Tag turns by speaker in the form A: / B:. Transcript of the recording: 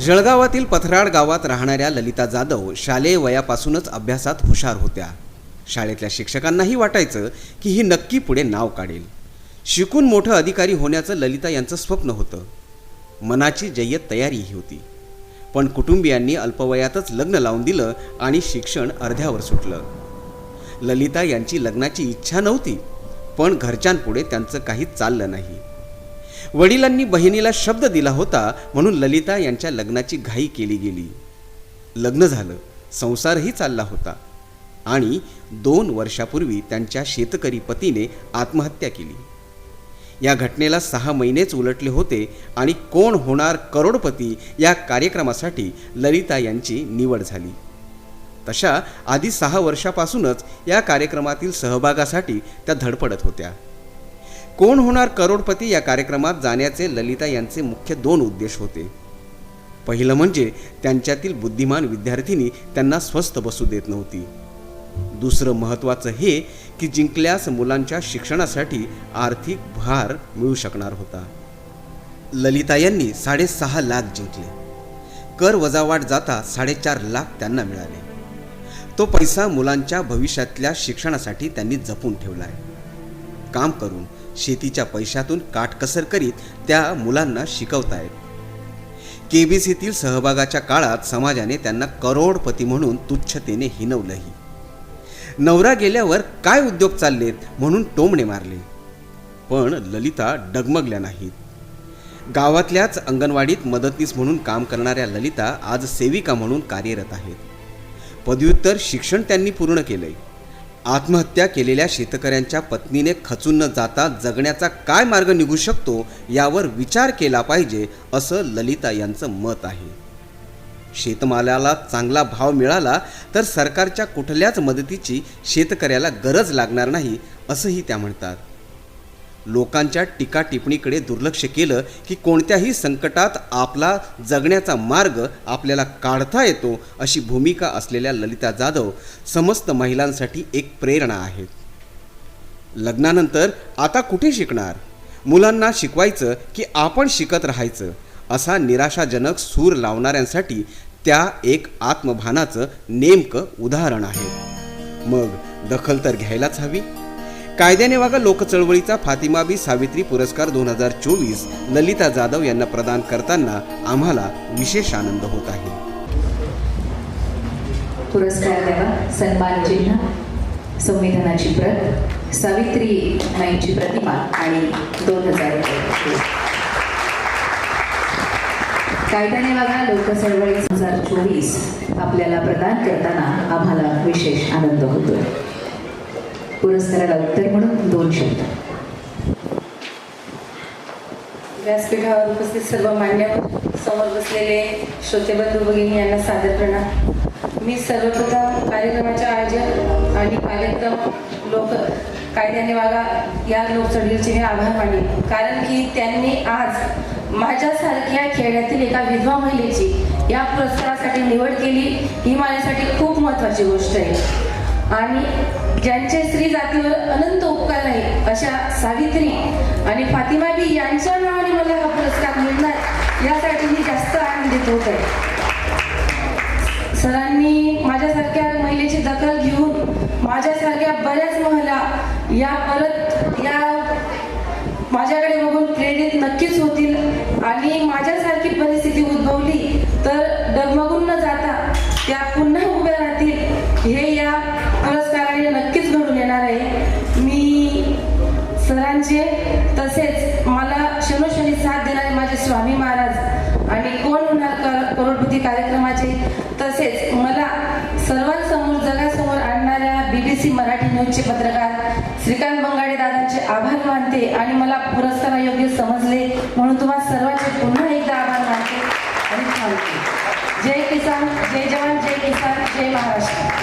A: जळगावातील पथराड गावात राहणाऱ्या ललिता जाधव शालेय वयापासूनच अभ्यासात हुशार होत्या. शाळेतल्या शिक्षकांनाही वाटायचं की ही नक्की पुढे नाव काढेल. शिकून मोठं अधिकारी होण्याचं ललिता यांचं स्वप्न होतं. मनाची जय्यत तयारीही होती. पण कुटुंबियांनी अल्पवयातच लग्न लावून दिलं आणि शिक्षण अर्ध्यावर सुटलं. ललिता यांची लग्नाची इच्छा नव्हती पण घरच्यांपुढे त्यांचं काही चाललं नाही. वडिलांनी बहिणीला शब्द दिला होता म्हणून ललिता यांच्या लग्नाची घाई केली गेली. लग्न झालं संसारही चालला होता. आणि दोन वर्षापूर्वी त्यांच्या शेतकरी पतीने आत्महत्या केली. या घटनेला सहा महिनेच उलटले होते आणि कोण होणार करोडपती या कार्यक्रमासाठी ललिता यांची निवड झाली. तशा आधी सहा वर्षापासूनच या कार्यक्रमातील सहभागासाठी त्या धडपडत होत्या. कोण होणार करोडपती या कार्यक्रमात जाण्याचे ललिता यांचे मुख्य दोन उद्देश होते. पहिलं म्हणजे त्यांच्यातील बुद्धिमान विद्यार्थिनी त्यांना स्वस्थ बसू देत नव्हती. दुसरं महत्त्वाचं हे की जिंकल्यास मुलांच्या शिक्षणासाठी आर्थिक भार मिळू शकणार होता. ललिता यांनी साडेसहा लाख जिंकले. कर वजावाट जाता साडेचार लाख त्यांना मिळाले. तो पैसा मुलांच्या भविष्यातल्या शिक्षणासाठी त्यांनी जपून ठेवला आहे काम करून शेतीच्या पैशातून काटकसर करीत त्या मुलांना शिकवतायत. केबीसीतील सहभागाच्या काळात समाजाने त्यांना करोडपती म्हणून तुच्छतेने हिनवलंही. नवरा गेल्यावर काय उद्योग चाललेत म्हणून टोमणे मारले. पण ललिता डगमगल्या नाहीत. गावातल्याच अंगणवाडीत मदतनीस म्हणून काम करणाऱ्या ललिता आज सेविका म्हणून कार्यरत आहेत. पदव्युत्तर शिक्षण त्यांनी पूर्ण केलंय. आत्महत्या केलेल्या शेतकऱ्यांच्या पत्नीने खचून न जाता जगण्याचा काय मार्ग निघू शकतो यावर विचार केला पाहिजे असं ललिता यांचं मत आहे. शेतमालाला चांगला भाव मिळाला तर सरकारच्या कुठल्याच मदतीची शेतकऱ्याला गरज लागणार नाही असंही त्या म्हणतात. लोकांच्या टीका टिप्पणीकडे दुर्लक्ष केलं की कोणत्याही संकटात आपला जगण्याचा मार्ग आपल्याला काढता येतो अशी भूमिका असलेल्या ललिता जाधव समस्त महिलांसाठी एक प्रेरणा आहेत. लग्नानंतर आता कुठे शिकणार? मुलांना शिकवायचं की आपण शिकत राहायचं असा निराशाजनक सूर लावणाऱ्यांसाठी त्या एक आत्मभानाचं नेमकं उदाहरण आहे. मग दखल तर घ्यायलाच हवी. कायद्याने वागा लोकचळवळीचा फातिमा बी सावित्री पुरस्कार दोन हजार चोवीस. ललिता जाधव यांना प्रदान करताना आम्हाला विशेष आनंद होत आहे.
B: पुरस्कार द्यावा सन्मान चिन्ह संविधानाची प्रत सावित्री माईची प्रतिमा आणि दोन हजार कायद्याने वागा लोकचळवळी दोन हजार चोवीस आपल्याला प्रदान करताना आम्हाला विशेष आनंद होतोय. पुरस्काराला उत्तर म्हणून दोन शब्द.
C: व्यासपीठावर उपस्थित सर्व मान्यवर समोर बसलेले श्रोतेबंधू भगिनी यांना सादर प्रणाम. मी सर्वप्रथम कार्यक्रमाच्या आयोजन आणि कार्यक्रम लोक कायद्याने वागा या लोकचळवळीचे मी आभार मानले. कारण की त्यांनी आज माझ्यासारख्या खेड्यातील एका विधवा महिलेची या पुरस्कारासाठी निवड केली ही माझ्यासाठी खूप महत्त्वाची गोष्ट आहे. आणि ज्यांचे स्त्री जातीवर अनंत उपकार आहे अशा सावित्री आणि फातिमा बी यांच्या नावाने मला हा पुरस्कार मिळणार यासाठी मी जास्त आनंदित होत आहे. सरांनी माझ्यासारख्या महिलेची दखल घेऊन माझ्यासारख्या बऱ्याच महिला या परत या माझ्याकडे बघून प्रेरित नक्कीच होतील आणि माझ्यासारखी परिस्थिती उद्भवली तर डगमगून न जाता त्या पुन्हा सरांचे तसेच मला क्षणोक्षणी साथ देणारे माझे स्वामी महाराज आणि कोण होणार कर- करोडपती कार्यक्रमाचे तसेच मला सर्वांसमोर जगासमोर आणणाऱ्या बीबीसी मराठी न्यूजचे पत्रकार श्रीकांत बंगाडे दादांचे आभार मानते आणि मला पुरस्कारायोग्य समजले म्हणून तुम्हाला सर्वांचे पुन्हा एकदा आभार मानते आणि थांबते. जय किसान जय जवान जय किसान जय महाराष्ट्र.